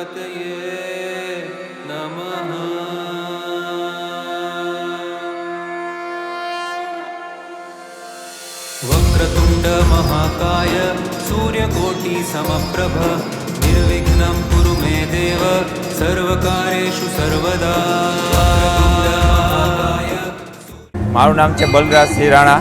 श्रीगणेशभगवतये नमः। वक्रतुण्डमहाकाय सूर्यकोटिसमप्रभ निर्विघ्नं कुरु मे देव सर्वकारेषु सर्वदा। मारु नाम છે बलराज सिराणा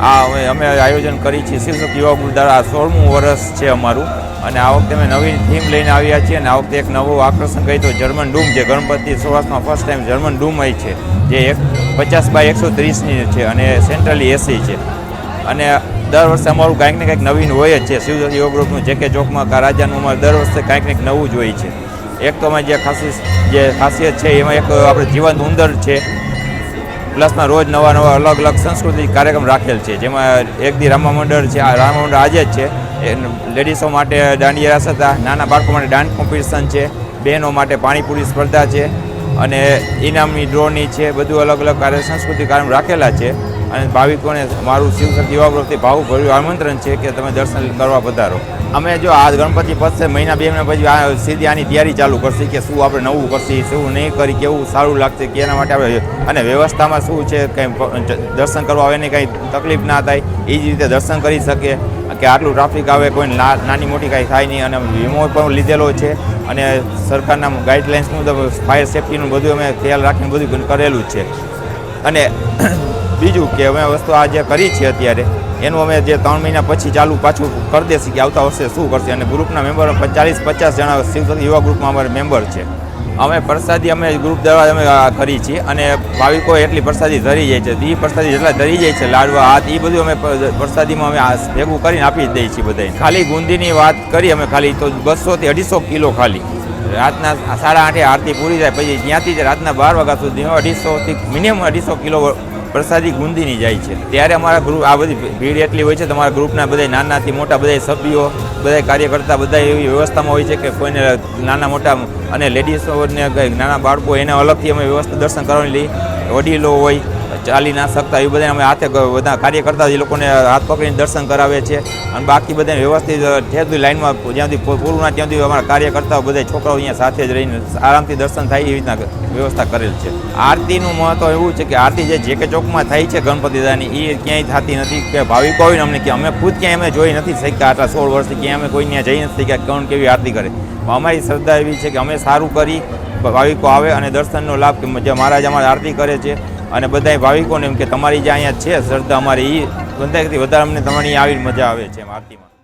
આ અમે અમે આયોજન કરી છીએ. શિવશક્તિ યુવા આ સોળમું વર્ષ છે અમારું. અને આ વખતે અમે નવી થીમ લઈને આવ્યા છીએ અને આ વખતે એક નવું આકર્ષણ કહી તો જર્મન ડૂમ જે ગણપતિ સૌરાષ્ટ્રમાં ફર્સ્ટ ટાઈમ જર્મન ડૂમ આવી છે, જે એક પચાસ બાય એકસો ત્રીસની છે અને સેન્ટ્રલી એસી છે. અને દર વર્ષે અમારું કાંઈક ને કાંઈક નવીન હોય જ છે. શિવશક્તિ યુવા ગ્રુપનું જે કે ચોકમાં કા રાજાનું અમારે દર વર્ષે કાંઈક ને નવું જ હોય છે. એક તો અમે જે ખાસી જે ખાસિયત છે, એમાં એક આપણે જીવંત ઉંદર છે પ્લસમાં રોજ નવા નવા અલગ અલગ સાંસ્કૃતિક કાર્યક્રમ રાખેલ છે. જેમાં એક દી રામા મંડળ છે, આ રામા મંડળ આજે જ છે. લેડીઝો માટે દાંડિયા રાસ હતા, નાના બાળકો માટે ડાન્સ કોમ્પિટિશન છે, બહેનો માટે પાણીપુરી સ્પર્ધા છે અને ઇનામની ડ્રોની છે, બધું અલગ અલગ કાર્ય, સંસ્કૃતિક કાર્યક્રમ રાખેલા છે. અને ભાવિકોને મારું શિવશક્તિ ભાવ ભર્યું આમંત્રણ છે કે તમે દર્શન કરવા પધારો. અમે જો આ ગણપતિ પતશે મહિના બે મહિના પછી આ સીધી આની તૈયારી ચાલુ કરશે કે શું આપણે નવું કરશે, શું નહીં કરી, કેવું સારું લાગશે કે એના માટે આપણે અને વ્યવસ્થામાં શું છે, કંઈ દર્શન કરવા આવે ને કંઈ તકલીફ ના થાય, એ જ રીતે દર્શન કરી શકે. કે આટલું ટ્રાફિક આવે, કોઈ નાની મોટી કાંઈ થાય નહીં અને વીમો પણ લીધેલો છે અને સરકારના ગાઈડલાઇન્સ મુજબ ફાયર સેફ્ટીનું બધું અમે ખ્યાલ રાખીને બધું કરેલું છે. અને બીજું કે અમે વસ્તુ આ જે કરી છે અત્યારે, એનું અમે જે ત્રણ મહિના પછી ચાલુ પાછું કરી દેશે કે આવતા વર્ષે શું કરશે? અને ગ્રુપના મેમ્બર ચાલીસ પચાસ જણા શિવશક્તિ યુવા ગ્રુપમાં અમારે મેમ્બર છે. અમે પ્રસાદી, અમે ગ્રુપ દ્વારા અમે કરી છીએ અને ભાવિકો એટલી પ્રસાદી ધરી જાય છે. એ પ્રસાદી જેટલા ધરી જાય છે, લાડવા, હાથ એ બધું અમે પ્રસાદીમાં અમે ભેગું કરીને આપી દઈએ છીએ બધાને ખાલી ગુંદીની વાત કરી અમે ખાલી, તો બસોથી અઢીસો કિલો ખાલી. રાતના સાડા આઠે આરતી પૂરી થાય, પછી જ્યાંથી રાતના બાર વાગ્યા સુધી અઢીસોથી મિનિમમ અઢીસો કિલો પ્રસાદી ગુંદીની જાય છે. ત્યારે અમારા ગ્રુપ આ બધી ભીડ એટલી હોય છે, તમારા ગ્રુપના બધા નાનાથી મોટા બધા સભ્યો બધા કાર્યકર્તા બધા એવી વ્યવસ્થામાં હોય છે કે કોઈને નાના મોટા અને લેડીઝોને નાના બાળકો, એને અલગથી અમે વ્યવસ્થા દર્શન કરવાની લઈ, વડીલો હોય ચાલી ના શકતા, એ બધા અમે હાથે બધા બધા કાર્યકર્તા એ લોકોને હાથ પકડીને દર્શન કરાવે છે અને બાકી બધાને વ્યવસ્થિત ઠેર સુધી લાઇનમાં જ્યાંથી સુધી પૂરું ના ત્યાંથી અમારા કાર્યકર્તાઓ બધા છોકરાઓ અહીંયા સાથે જ રહીને આરામથી દર્શન થાય એવી રીતના વ્યવસ્થા કરેલ છે. આરતીનું મહત્વ એવું છે કે આરતી જે જે કે ચોકમાં થાય છે ગણપતિ દાદાની, એ ક્યાંય થતી નથી કે ભાવિકો હોય અમને કે અમે ખુદ ક્યાંય અમે જોઈ નથી શક્યા આટલા સોળ વર્ષથી, ક્યાંય અમે કોઈ ત્યાં જઈ નથી શક્યા, કોણ કેવી આરતી કરે. અમારી શ્રદ્ધા એવી છે કે અમે સારું કરી, ભાવિકો આવે અને દર્શનનો લાભ કે જે મહારાજ અમારે આરતી કરે છે અને બધાય ભાવિકોને એમ કે તમારી જે અહીંયા છે, શ્રદ્ધા અમારી એ બધાથી વધારે અમને તમારી આવી મજા આવે છે એમ આરતીમાં.